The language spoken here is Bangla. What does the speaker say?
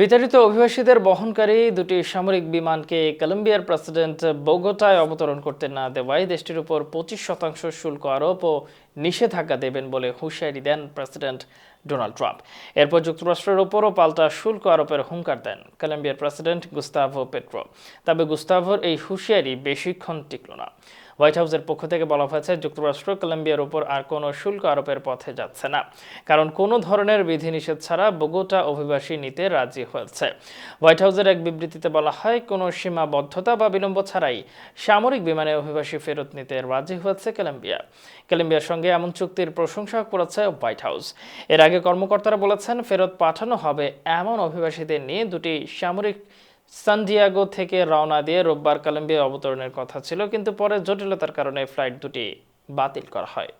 বিতাড়িত অভিবাসীদের বহনকারী দুটি সামরিক বিমানকে কলম্বিয়ার প্রেসিডেন্ট বোগোটায় অবতরণ করতে না দেওয়ায় দেশটির উপর পঁচিশ শতাংশ শুল্ক আরোপ ও নিষেধাজ্ঞা দেবেন বলে হুঁশিয়ারি দেন প্রেসিডেন্ট ডোনাল্ড ট্রাম্প। এরপর যুক্তরাষ্ট্রের ওপরও পাল্টা শুল্ক আরোপের হুঙ্কার দেন কলম্বিয়ার প্রেসিডেন্ট গুস্তাভো পেট্রো। তবে গুস্তাভোর এই হুঁশিয়ারি বেশিক্ষণ টিকল না। হোয়াইট হাউসের পক্ষ থেকে বলা হয়েছে, যুক্তরাষ্ট্র কলম্বিয়ার উপর আর কোনো শুল্ক আরোপের পথে যাচ্ছে না। কারণ কোনো ধরনের বিধিনিষেধ ছাড়া বগোটা অভিবাসী নিতে রাজি হয়েছে। হোয়াইট হাউসের এক বিবৃতিতে বলা হয়, কোনো সীমাবদ্ধতা বা বিলম্ব ছাড়াই সামরিক বিমানে অভিবাসী ফেরত নিতে রাজি হয়েছে কলম্বিয়া। কলম্বিয়ার সঙ্গে এমন চুক্তির প্রশংসা করেছে হোয়াইট হাউস। এর আগে কর্মকর্তারা বলেছেন, ফেরত পাঠানো হবে এমন অভিবাসীদের নিয়ে দুটি সামরিক সানডিয়াগো থেকে রওনা দিয়ে রোববার কলম্বিয়া অবতরণের কথা ছিল, কিন্তু পরে জটিলতার কারণে ফ্লাইট দুটি বাতিল করা হয়।